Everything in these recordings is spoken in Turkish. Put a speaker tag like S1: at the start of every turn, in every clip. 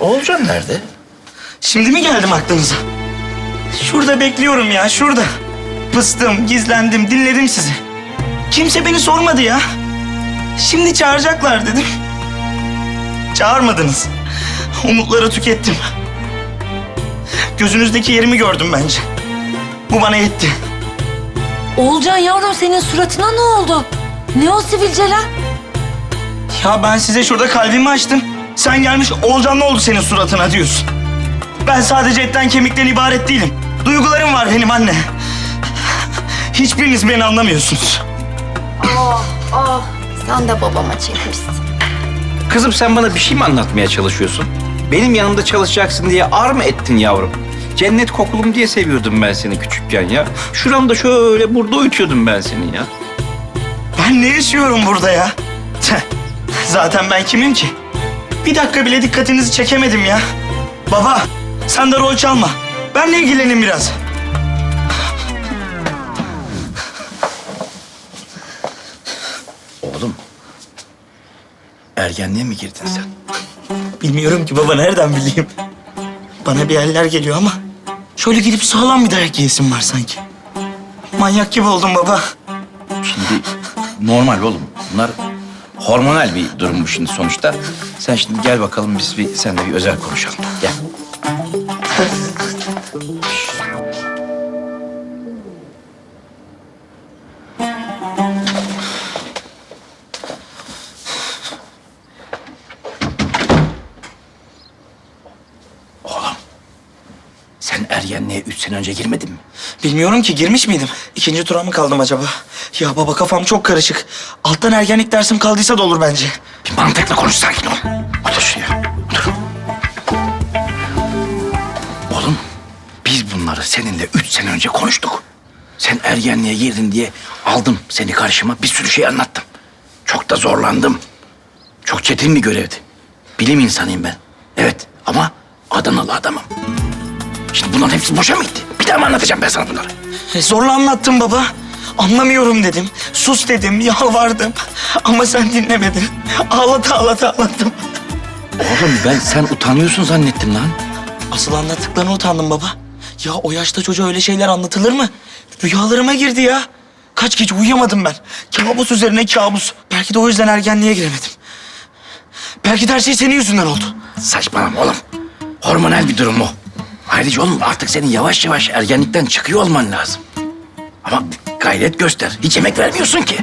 S1: Oğulcan nerede?
S2: Şimdi mi geldim aklınıza? Şurada bekliyorum ya, şurada. Pıstım, gizlendim, dinledim sizi. Kimse beni sormadı ya. Şimdi çağıracaklar dedim. Çağırmadınız. Umutları tükettim. Gözünüzdeki yerimi gördüm bence. Bu bana yetti.
S3: Oğulcan yavrum senin suratına ne oldu? Ne o sivilceler?
S2: Ya ben size şurada kalbimi açtım. Sen gelmiş Olcan ne oldu senin suratına diyorsun. Ben sadece etten kemikten ibaret değilim. Duygularım var benim anne. Hiçbiriniz beni anlamıyorsunuz.
S4: Sen de babama çekmişsin.
S1: Kızım sen bana bir şey mi anlatmaya çalışıyorsun? Benim yanımda çalışacaksın diye ar mı ettin yavrum? Cennet kokulum diye seviyordum ben seni küçükken ya. Şuramda şöyle burada uyutuyordum ben seni ya.
S2: Ben ne yaşıyorum burada ya? Zaten ben kimim ki? Bir dakika bile dikkatinizi çekemedim ya. Baba, sen de rol çalma. Benle ilgilenin biraz.
S1: Oğlum, ergenliğe mi girdin sen?
S2: Bilmiyorum ki baba, nereden bileyim? Bana bir eller geliyor ama... ...şöyle gidip sağlam bir dayak yiyesim var sanki. Manyak gibi oldum baba.
S1: Şimdi normal oğlum. Bunlar hormonal bir durum bu şimdi sonuçta. Sen şimdi gel bakalım biz bir seninle bir özel konuşalım. Gel. Ergenliğe üç sene önce girmedin mi?
S2: Bilmiyorum ki girmiş miydim? İkinci tura mı kaldım acaba? Ya baba kafam çok karışık. Alttan ergenlik dersim kaldıysa da olur bence.
S1: Bir mantıklı konuş sakin ol. Otur şuraya. Otur. Oğlum biz bunları seninle üç sene önce konuştuk. Sen ergenliğe girdin diye aldım seni karşıma bir sürü şey anlattım. Çok da zorlandım. Çok çetin bir görevdi. Bilim insanıyım ben. Evet ama Adanalı adamım. Şimdi bunların hepsi boşa mı gitti? Bir daha mı anlatacağım ben sana bunları?
S2: E, zorla anlattım baba. Anlamıyorum dedim. Sus dedim, yalvardım. Ama sen dinlemedin. Ağlata ağlata ağlattım.
S1: Oğlum ben sen utanıyorsun zannettim lan.
S2: Asıl anlattıklarına utandım baba. Ya o yaşta çocuğa öyle şeyler anlatılır mı? Rüyalarıma girdi ya. Kaç gece uyuyamadım ben. Kabus üzerine kabus. Belki de o yüzden ergenliğe giremedim. Belki de her şey senin yüzünden oldu.
S1: Saçmalama oğlum. Hormonal bir durum o. Ayrıca oğlum artık senin yavaş yavaş ergenlikten çıkıyor olman lazım. Ama gayret göster. Hiç emek vermiyorsun ki.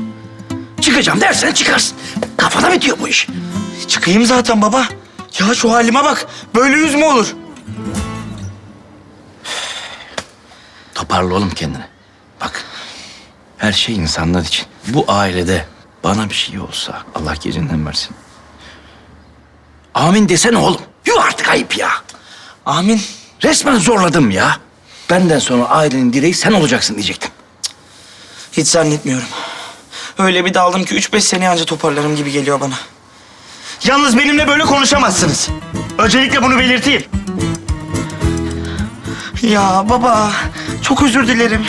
S1: Çıkacağım dersen çıkarsın. Kafana bitiyor bu iş.
S2: Çıkayım zaten baba. Ya şu halime bak. Böyle yüz mü olur?
S1: Toparla oğlum kendini. Bak her şey insanlar için. Bu ailede bana bir şey olsa Allah gecinden versin. Amin desene oğlum. Yuh artık ayıp ya.
S2: Amin.
S1: Resmen zorladım ya. Benden sonra ailenin direği sen olacaksın diyecektim.
S2: Hiç zannetmiyorum. Öyle bir daldım ki üç beş sene anca toparlarım gibi geliyor bana. Yalnız benimle böyle konuşamazsınız. Öncelikle bunu belirteyim. Ya baba, çok özür dilerim.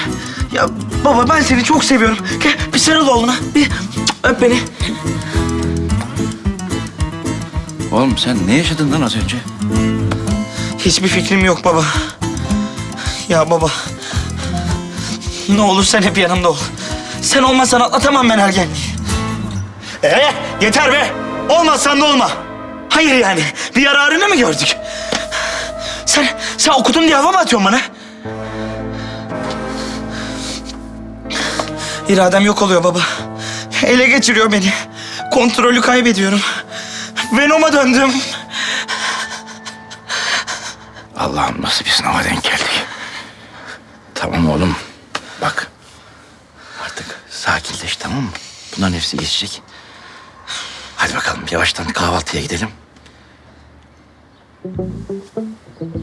S2: Ya baba ben seni çok seviyorum. Gel bir sarıl oğluna. Bir öp beni.
S1: Oğlum sen ne yaşadın lan az önce?
S2: Hiçbir fikrim yok baba. Ya baba. Ne olur sen hep yanımda ol. Sen olmasan atlatamam ben ergenliği. Ee, yeter be. Olmazsan da olma. Hayır yani. Bir yararını mı gördük? Sen, sen okudun diye hava mı atıyorsun bana? İradem yok oluyor baba. Ele geçiriyor beni. Kontrolü kaybediyorum. Venom'a döndüm.
S1: Allah'ım nasıl bir sınava denk geldik. Tamam oğlum. Bak. Artık sakinleş tamam mı? Bunların hepsi geçecek. Hadi bakalım yavaştan kahvaltıya gidelim.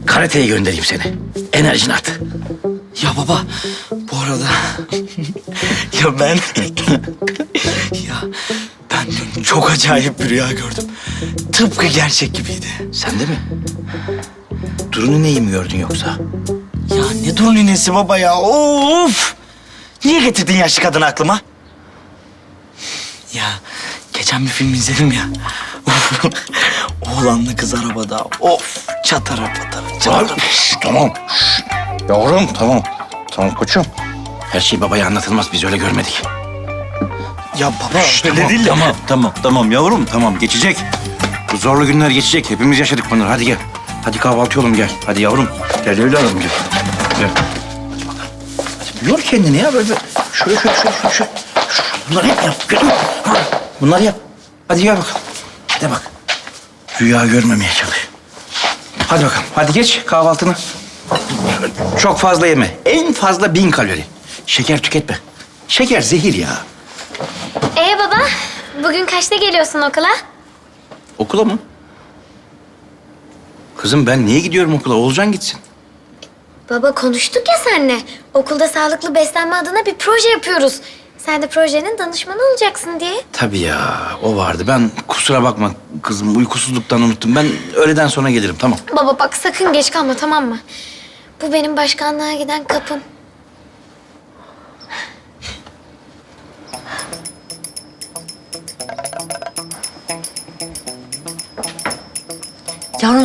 S1: Karateye göndereyim seni. Enerjini at.
S2: Ya baba, bu arada... ya ben... ya ben dün çok acayip bir rüya gördüm. Tıpkı gerçek gibiydi.
S1: Sen de mi? Durunu neyi mi gördün yoksa?
S2: Ya ne dur ninesi baba ya, of! Niye getirdin yaşlı kadını aklıma? Ya geçen bir film izledim ya. Oğlanla kız arabada. Of çatara patara çatara.
S1: Abi, şş, tamam. şş. Yavrum tamam. Tamam koçum. Her şey babaya anlatılmaz. Biz öyle görmedik.
S2: Ya baba öyle
S1: tamam,
S2: değil de.
S1: Tamam, tamam, tamam yavrum, tamam. Geçecek. Bu zorlu günler geçecek. Hepimiz yaşadık bunları. Hadi gel. Hadi kahvaltı oğlum gel. Hadi yavrum. Gel evladım gel. Gel. Hadi bakalım. Hadi yor kendini ya böyle. Şöyle şöyle şöyle şöyle. şöyle. Bunları hep yap. Ha, Bunları yap. Hadi gel bakalım. Hadi bak. Rüya görmemeye çalış. Hadi bakalım. Hadi geç kahvaltını. Çok fazla yeme. En fazla bin kalori. Şeker tüketme. Şeker zehir ya.
S4: Ee baba, bugün kaçta geliyorsun okula?
S1: Okula mı? Kızım ben niye gidiyorum okula? Oğulcan gitsin.
S4: Baba konuştuk ya seninle. Okulda sağlıklı beslenme adına bir proje yapıyoruz. Sen de projenin danışmanı olacaksın diye.
S1: Tabii ya o vardı. Ben kusura bakma kızım uykusuzluktan unuttum. Ben öğleden sonra gelirim tamam.
S4: Baba bak sakın geç kalma tamam mı? Bu benim başkanlığa giden kapım.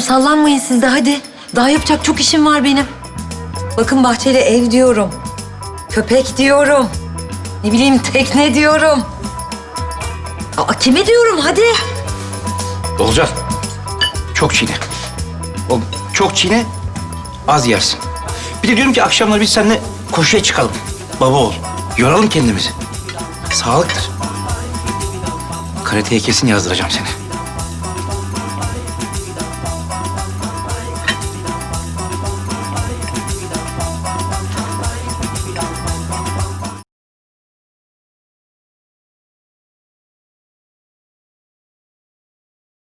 S3: Yavrum sallanmayın siz de hadi. Daha yapacak çok işim var benim. Bakın bahçeli ev diyorum. Köpek diyorum. Ne bileyim tekne diyorum. Aa, kime diyorum hadi.
S1: Oğulcan çok çiğne. Oğlum çok çiğne az yersin. Bir de diyorum ki akşamları biz seninle koşuya çıkalım. Baba ol. Yoralım kendimizi. Sağlıktır. Karateye kesin yazdıracağım seni.